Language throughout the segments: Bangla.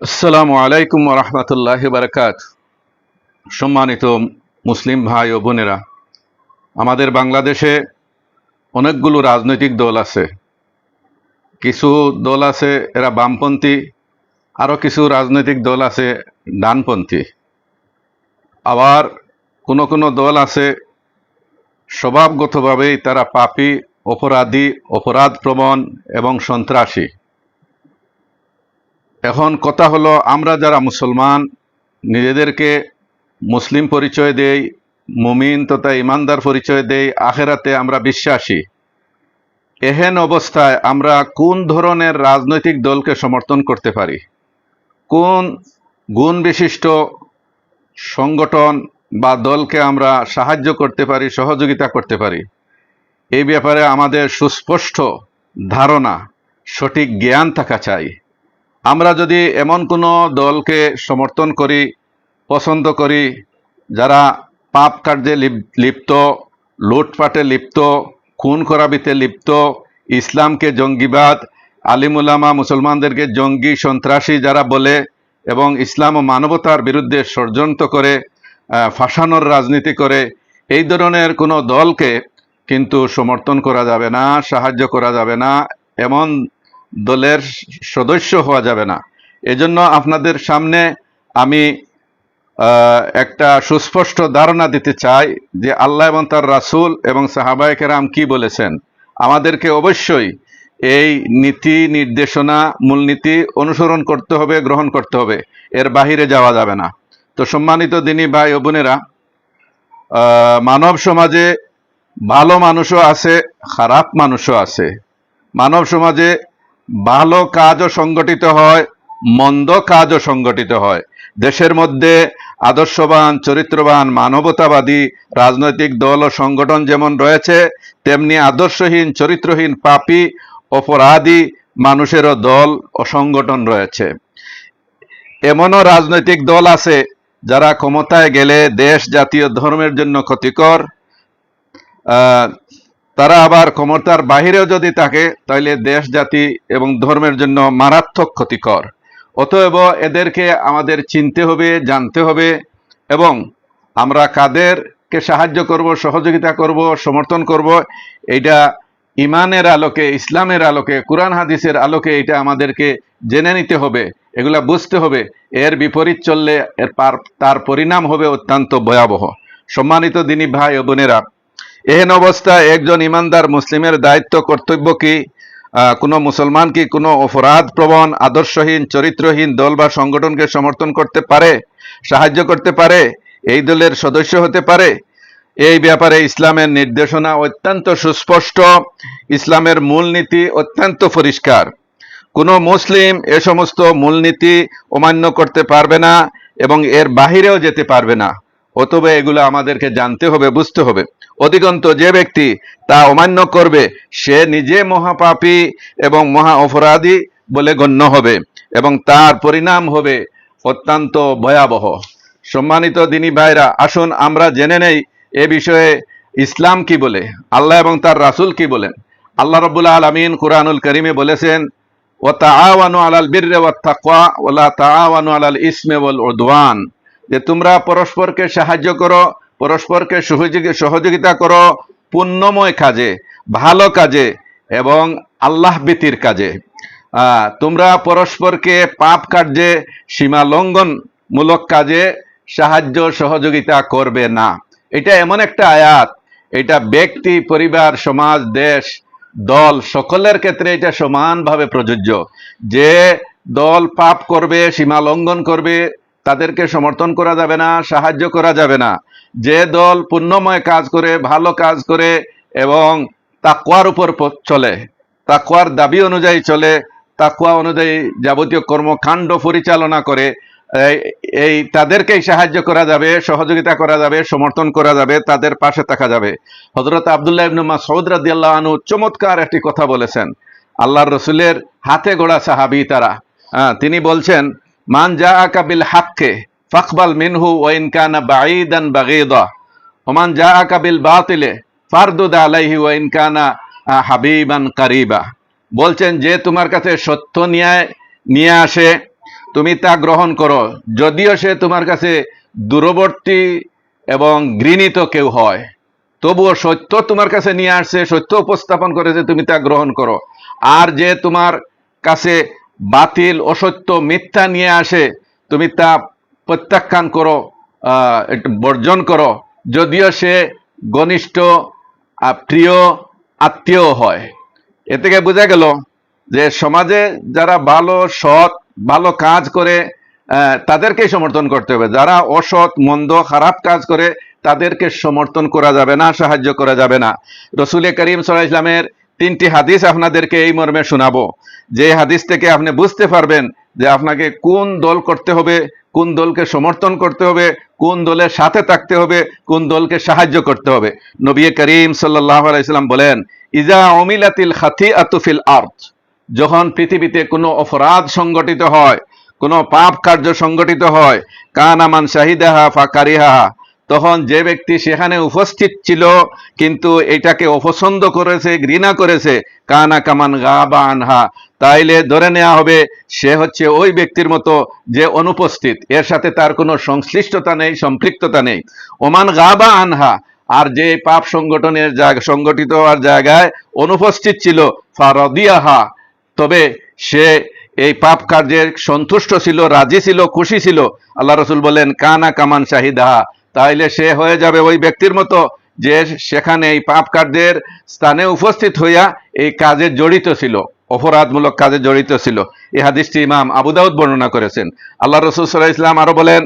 আসসালামু আলাইকুম রহমতুল্লাহ বারকাত। সম্মানিত মুসলিম ভাই ও বোনেরা, আমাদের বাংলাদেশে অনেকগুলো রাজনৈতিক দল আছে। কিছু দল আছে এরা বামপন্থী আরও কিছু রাজনৈতিক দল আছে ডানপন্থী। আবার কোনো কোনো দল আছে, স্বভাবগতভাবেই তারা পাপী, অপরাধী অপরাধ প্রবণ এবং সন্ত্রাসী। এখন কথা হলো, আমরা যারা মুসলমান, নিজেদেরকে মুসলিম পরিচয় দেই, মুমিন তথা ইমানদার পরিচয় দেই, আখেরাতে আমরা বিশ্বাসী। এহেন অবস্থায় আমরা কোন ধরনের রাজনৈতিক দলকে সমর্থন করতে পারি? কোন গুণ বিশিষ্ট সংগঠন বা দলকে আমরা সাহায্য করতে পারি, সহযোগিতা করতে পারি? এই ব্যাপারে আমাদের সুস্পষ্ট ধারণা, সঠিক জ্ঞান থাকা চাই। আমরা যদি এমন কোনো দলকে সমর্থন করি, পছন্দ করি, যারা পাপ কার্যে লিপ্ত, লুটপাটে লিপ্ত, খুন খরাবিতে লিপ্ত, ইসলামকে জঙ্গিবাদ আলিমুলামা মুসলমানদেরকে জঙ্গি সন্ত্রাসী যারা বলে এবং ইসলাম ও মানবতার বিরুদ্ধে ষড়যন্ত্র করে ফাঁসানোর রাজনীতি করে, এই ধরনের কোনো দলকে কিন্তু সমর্থন করা যাবে না, সাহায্য করা যাবে না, এমন দলের সদস্য হওয়া যাবে না। এজন্য আপনাদের সামনে আমি একটা সুস্পষ্ট ধারণা দিতে চাই যে আল্লাহ এবং তার রাসূল এবং সাহাবায়ে কেরাম কি বলেছেন। আমাদেরকে অবশ্যই এই নীতি নির্দেশনা, মূলনীতি অনুসরণ করতে হবে, গ্রহণ করতে হবে। এর বাহিরে যাওয়া যাবে না। তো সম্মানিত দিনী ভাই ও বোনেরা মানব সমাজে ভালো মানুষও আছে, খারাপ মানুষও আছে। মানব সমাজে ভালো কাজও সংগঠিত হয়, মন্দ কাজও সংগঠিত হয়। দেশের মধ্যে আদর্শবান, চরিত্রবান, মানবতাবাদী রাজনৈতিক দল ও সংগঠন যেমন রয়েছে, তেমনি আদর্শহীন, চরিত্রহীন, পাপি, অপরাধী মানুষেরও দল ও সংগঠন রয়েছে। এমনও রাজনৈতিক দল আছে যারা ক্ষমতায় গেলে দেশ জাতীয় ধর্মের জন্য ক্ষতিকর। তারা আবার ক্ষমতার বাহিরেও যদি থাকে তাহলে দেশ, জাতি এবং ধর্মের জন্য মারাত্মক ক্ষতিকর। অতএব এদেরকে আমাদের চিনতে হবে, জানতে হবে এবং আমরা কাদেরকে সাহায্য করব, সহযোগিতা করব, সমর্থন করব, এইটা ইমানের আলোকে, ইসলামের আলোকে, কোরআন, হাদিসের আলোকে এটা আমাদেরকে জেনে নিতে হবে, এগুলা বুঝতে হবে। এর বিপরীত চললে এর তার পরিণাম হবে অত্যন্ত ভয়াবহ। সম্মানিত দিনী ভাই ও বোনেরা এহেন অবস্থায় একজন ইমানদার মুসলিমের দায়িত্ব কর্তব্য কি? কোনো মুসলমান কি কোনো অপরাধ প্রবণ আদর্শহীন, চরিত্রহীন দল বা সংগঠনকে সমর্থন করতে পারে, সাহায্য করতে পারে, এই দলের সদস্য হতে পারে? এই ব্যাপারে ইসলামের নির্দেশনা অত্যন্ত সুস্পষ্ট, ইসলামের মূলনীতি অত্যন্ত পরিষ্কার। কোনো মুসলিম এ সমস্ত মূলনীতি অমান্য করতে পারবে না এবং এর বাহিরেও যেতে পারবে না। অতএব এগুলো আমাদেরকে জানতে হবে, বুঝতে হবে। অধিকন্ত, যে ব্যক্তি তা অমান্য করবে, সে নিজে মহাপাপী এবং মহা অপরাধী বলে গণ্য হবে এবং তার পরিণাম হবে অত্যন্ত ভয়াবহ। সম্মানিত দিনী ভাইরা, আসুন আমরা জেনে নেই এ বিষয়ে ইসলাম কি বলে, আল্লাহ এবং তার রাসূল কি বলেন। আল্লাহ রব্বুল্লাহ আলমিন কুরআনুল করিমে বলেছেন ও তা তাআওয়ানু আলাল বিররে ওয়াত তাকওয়া ওয়ালা তাআওয়ানু আলাল ইসমে ওয়াল উদওয়ান। যে তোমরা পরস্পরকে সাহায্য করো, পরস্পরকে সহযোগী, সহযোগিতা করো, পুণ্যময় কাজে, ভালো কাজে এবং আল্লাহ ভীতির কাজে। তোমরা পরস্পরকে পাপ কার্যে সীমা লঙ্ঘন মূলক কাজে সাহায্য, সহযোগিতা করবে না। এটা এমন একটা আয়াত, এটা ব্যক্তি, পরিবার, সমাজ, দেশ, দল, সকলের ক্ষেত্রে এটা সমানভাবে প্রযোজ্য। যে দল পাপ করবে সীমা লঙ্ঘন করবে তাদেরকে সমর্থন করা যাবে না, সাহায্য করা যাবে না। যে দল পুণ্যময় কাজ করে, ভালো কাজ করে এবং তাকুয়ার উপর চলে তাকুয়ার দাবি অনুযায়ী চলে তাকুয়া অনুযায়ী যাবতীয় কর্মকাণ্ড পরিচালনা করে, এই- তাদেরকেই সাহায্য করা যাবে, সহযোগিতা করা যাবে, সমর্থন করা যাবে, তাদের পাশে থাকা যাবে। হজরত আবদুল্লাহ ইবনু মাসউদ রাদিয়াল্লাহু আনহু চমৎকার একটি কথা বলেছেন। আল্লাহর রসুলের হাতে গোড়া সাহাবি তারা। তিনি বলছেন মান জাআকা বিল হাক্কে ফাকবাল মিনহু ওয়া ইন কানা বাঈদান বাগীদা। ওমান জাআকা বিল বাতিলে ফারদুদ আলাইহি ওয়া ইন কানা হাবিবান কারিবা। বলছেন যে তোমার কাছে সত্য নিয়ে নিয়ে আসে, তুমি তা গ্রহণ করো। যদিও সে তোমার কাছে দূরবর্তী এবং ঘৃণিত কেউ হয়, তবুও সত্য তোমার কাছে নিয়ে আসছে, সত্য উপস্থাপন করেছে, তুমি তা গ্রহণ করো। আর যে তোমার কাছে বাতিল, অসত্য, মিথ্যা নিয়ে আসে, তুমি তা প্রত্যাখ্যান করো বর্জন করো। যদিও সে ঘনিষ্ঠ প্রিয়, আত্মীয় হয়। এ থেকে বোঝা গেল যে সমাজে যারা ভালো, সৎ, ভালো কাজ করে তাদেরকেই সমর্থন করতে হবে। যারা অসৎ, মন্দ, খারাপ কাজ করে, তাদেরকে সমর্থন করা যাবে না, সাহায্য করা যাবে না। রসুল করিম সাল্লাহ ইসলামের তিনটি হাদিস আপনাদেরকে এই মর্মে শোনাবো। যে হাদিস থেকে আপনি বুঝতে পারবেন যে আপনাকে কোন দল করতে হবে, কোন দলকে সমর্থন করতে হবে, কোন দলের সাথে থাকতে হবে, কোন দলকে সাহায্য করতে হবে। নবী করিম সাল্লাহ আলাইসাল্লাম বলেন, ইজা অমিলাতিল খাতি আতুফিল আর্থ যখন পৃথিবীতে কোনো অপরাধ সংগঠিত হয়, কোনো পাপ কার্য সংগঠিত হয় কানামান শাহিদাহা ফা কারিহাহা তখন যে ব্যক্তি সেখানে উপস্থিত ছিল, কিন্তু এটাকে অপছন্দ করেছে, ঘৃণা করেছে, কানা কামান গা বা আনহা। তাইলে ধরে নেওয়া হবে, সে হচ্ছে ওই ব্যক্তির মতো যে অনুপস্থিত। এর সাথে তার কোনো সংশ্লিষ্টতা নেই, সম্পৃক্ততা নেই। ওমান গা বা আনহা, আর যে পাপ সংগঠনের সংগঠিত হওয়ার জায়গায় অনুপস্থিত ছিল, ফারদিয়াহা। তবে সে এই পাপ কার্যের সন্তুষ্ট ছিল, রাজি ছিল, খুশি ছিল। আল্লাহ রসুল বলেন কানা কামান শাহিদাহা। তাইলে সে হয়ে যাবে ওই ব্যক্তির মতো যে সেখানে এই পাপ কার্যের স্থানে উপস্থিত হইয়া এই কাজে জড়িত ছিল, অপরাধমূলক কাজে জড়িত ছিল। এই হাদিসটি ইমাম আবুদাউদ বর্ণনা করেছেন। আল্লাহ রসুল ইসলাম আরও বলেন,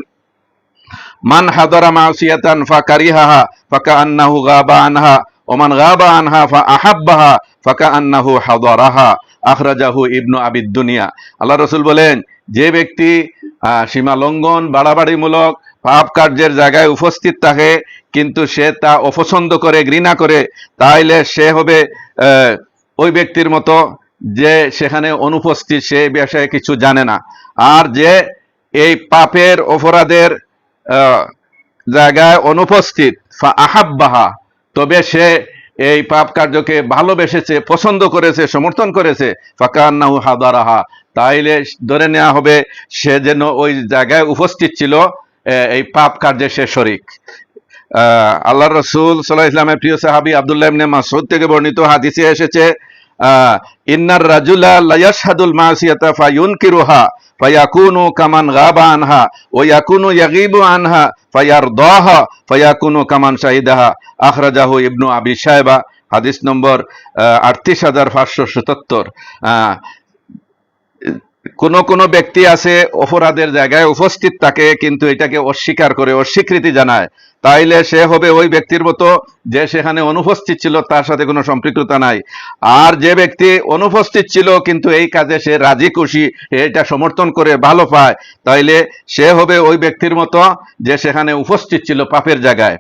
মান হাদরা মাসিয়াতান ফা কারিহাহা ফাকা আন্নাহু গাবা আনহা ওমান গাবা আনহা ফা আহাব্বাহা ফাকা আন্নাহু হাদরাহা আখরাজাহু ইবনু আবিদ দুনিয়া। আল্লাহ রসুল বলেন, যে ব্যক্তি সীমা লঙ্ঘন, বাড়াবাড়িমূলক পাপ কার্যের জায়গায় উপস্থিত থাকে, কিন্তু সে তা অপছন্দ করে, ঘৃণা করে, তাইলে সে হবে ওই ব্যক্তির মতো যে সেখানে অনুপস্থিত, সে বিষয়ে কিছু জানে না। আর যে এই পাপের অপরাধের জায়গায় অনুপস্থিত আহাব্বাহা তবে সে এই পাপ কার্যকে ভালোবেসেছে, পছন্দ করেছে, সমর্থন করেছে, ফাকান্নাহু হাদারাহা, তাইলে ধরে নেওয়া হবে, সে যেন ওই জায়গায় উপস্থিত ছিল এই পাপ কার্যে সে শরিক। আল্লাহ রসুল সাল্লাহ ইসলামের প্রিয় সাহাবি আব্দুল্লাহ ইবনে মাসুদ থেকে বর্ণিত হাদিসে এসেছে ইন্নার রাজুলা লায়াশহাদুল মাসিয়াতা ফায়ুনকিরুহা ফায়াকুনু কামান গাবা আনহা ও ইয়াকুনু ইয়াগিবু আনহা ফায়ারদাহা ফায়াকুনু কামান শাহিদাহা। ইবনু আবি সাহেবা হাদিস নম্বর আটত্রিশ হাজার পাঁচশো সতাত্তর কোন কোন ব্যক্তি আছে অপরাধের জায়গায় উপস্থিত থাকে, কিন্তু এটাকে অস্বীকার করে, অস্বীকৃতি জানায়। তাইলে সে হবে ওই ব্যক্তির মতো যে সেখানে অনুপস্থিত ছিল, তার সাথে কোনো সম্পৃক্ততা নাই। আর যে ব্যক্তি অনুপস্থিত ছিল, কিন্তু এই কাজে সে রাজি খুশি এটা সমর্থন করে, ভালো পায়। তাইলে সে হবে ওই ব্যক্তির মতো যে সেখানে উপস্থিত ছিল পাপের জায়গায়।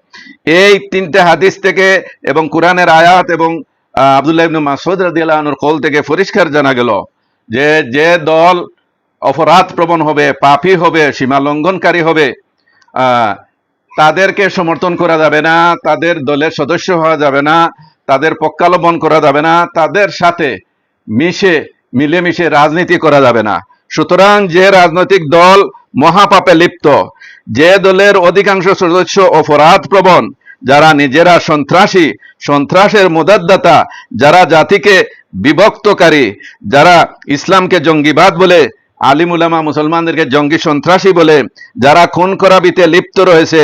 এই তিনটে হাদিস থেকে এবং কোরআনের আয়াত এবং আব্দুল্লাহ মাসুদ রাদিয়াল্লাহু কল থেকে পরিষ্কার জানা গেল। যে যে দল অপরাধ প্রবণ হবে, পাপী হবে সীমা লঙ্ঘনকারী হবে তাদেরকে সমর্থন করা যাবে না, তাদের দলের সদস্য হওয়া যাবে না, তাদের পক্ষাবলম্বন করা যাবে না, তাদের সাথে মিশে, মিলেমিশে রাজনীতি করা যাবে না। সুতরাং যে রাজনৈতিক দল মহাপাপে লিপ্ত, যে দলের অধিকাংশ সদস্য অপরাধ প্রবণ যারা নিজেরা সন্ত্রাসী, সন্ত্রাসের মুদাদ্দাতা, যারা জাতিকে বিভক্তকারী যারা ইসলামকে জঙ্গিবাদ বলে আলিমুলামা মুসলমানদেরকে জঙ্গি সন্ত্রাসী বলে যারা খুন করাবিতে লিপ্ত রয়েছে,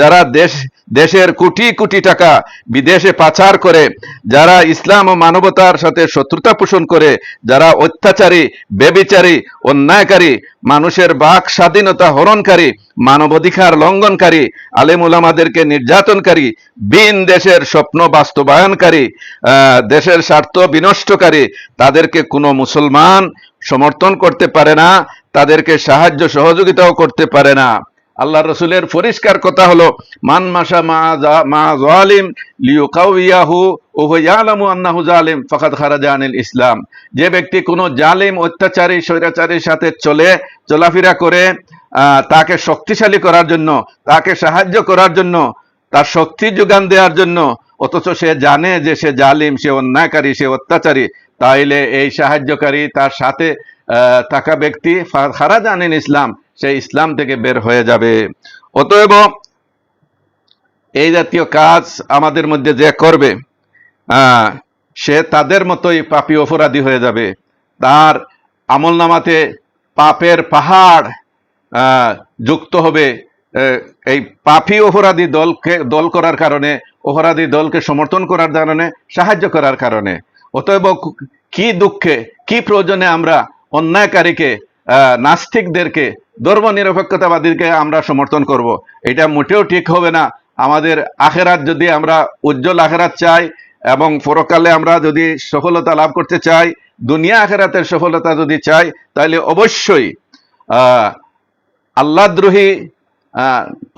যারা দেশ, দেশের কোটি কোটি টাকা বিদেশে পাচার করে, যারা ইসলাম ও মানবতার সাথে শত্রুতা পোষণ করে, যারা অত্যাচারী, বেবিচারী, অন্যায়কারী, মানুষের বাক স্বাধীনতা হরণকারী, মানবাধিকার লঙ্ঘনকারী, আলেম উলামাদেরকে নির্যাতনকারী, বিন দেশের স্বপ্ন বাস্তবায়নকারী দেশের স্বার্থ বিনষ্টকারী, তাদেরকে কোনো মুসলমান সমর্থন করতে পারে না, তাদেরকে সাহায্য সহযোগিতাও করতে পারে না। আল্লাহ রসুলের পরিষ্কার কথা হলো, মান মাসা মা জালিম লিউকাউয়াহু ওহ ইয়ালামু আন্নাহু জালিম, ফাকাদ খারাজা আনিল ইসলাম। যে ব্যক্তি কোনো জালিম, অত্যাচারী, স্বৈরাচারীর সাথে চলে, চলাফেরা করে তাকে শক্তিশালী করার জন্য, তাকে সাহায্য করার জন্য, তার শক্তি যোগান দেওয়ার জন্য অথচ সে জানে যে সে জালিম, সে অন্যায়কারী, সে অত্যাচারী। তাইলে এই সাহায্যকারী তার সাথে থাকা ব্যক্তি খারাজ আনিন ইসলাম, সে ইসলাম থেকে বের হয়ে যাবে। অতএব এই জাতীয় কাজ আমাদের মধ্যে যে করবে সে তাদের মতোই পাপী অপরাধী হয়ে যাবে। তার আমল নামাতে পাপের পাহাড় যুক্ত হবে এই পাপী অপরাধী দলকে দল করার কারণে অপরাধী দলকে সমর্থন করার কারণে, সাহায্য করার কারণে। অতএব কি দুঃখে, কি প্রয়োজনে আমরা অন্যায়কারীকে নাস্তিকদেরকে ধর্ম নিরপেক্ষতাবাদীকে আমরা সমর্থন করব? এটা মোটেও ঠিক হবে না। আমাদের আখেরাত যদি আমরা উজ্জ্বল আখেরাত চাই এবং পরকালে আমরা যদি সফলতা লাভ করতে চাই, দুনিয়া আখেরাতের সফলতা যদি চাই, তাহলে অবশ্যই আল্লাদ্রোহী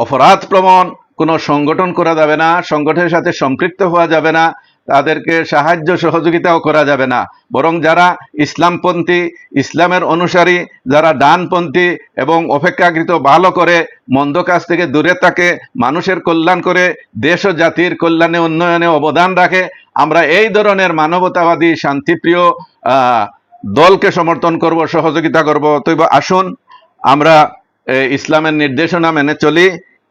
অপরাধ প্রবণ কোনো সংগঠন করা যাবে না, সংগঠনের সাথে সম্পৃক্ত হওয়া যাবে না, তাদেরকে সাহায্য সহযোগিতাও করা যাবে না। বরং যারা ইসলামপন্থী, ইসলামের অনুসারী, যারা ডানপন্থী এবং অপেক্ষাকৃত ভালো করে, মন্দ কাজ থেকে দূরে থাকে, মানুষের কল্যাণ করে, দেশ ও জাতির কল্যাণে, উন্নয়নে অবদান রাখে, আমরা এই ধরনের মানবতাবাদী, শান্তিপ্রিয় দলকে সমর্থন করব, সহযোগিতা করব তৈব আসুন, আমরা ইসলামের নির্দেশনা মেনে চলি।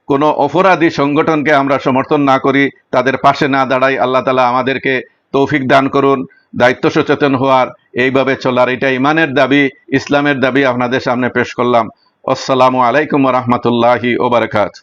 কোনো অপরাধী সংগঠনকে আমরা সমর্থন না করি, তাদের পাশে না দাঁড়াই, আল্লাহ তালা আমাদেরকে তৌফিক দান করুন, দায়িত্ব সচেতন হওয়ার, এইভাবে চলার এটা ইমানের দাবি, ইসলামের দাবি আপনাদের সামনে পেশ করলাম। আসসালামু আলাইকুম রহমতুল্লাহি ওবরাকাত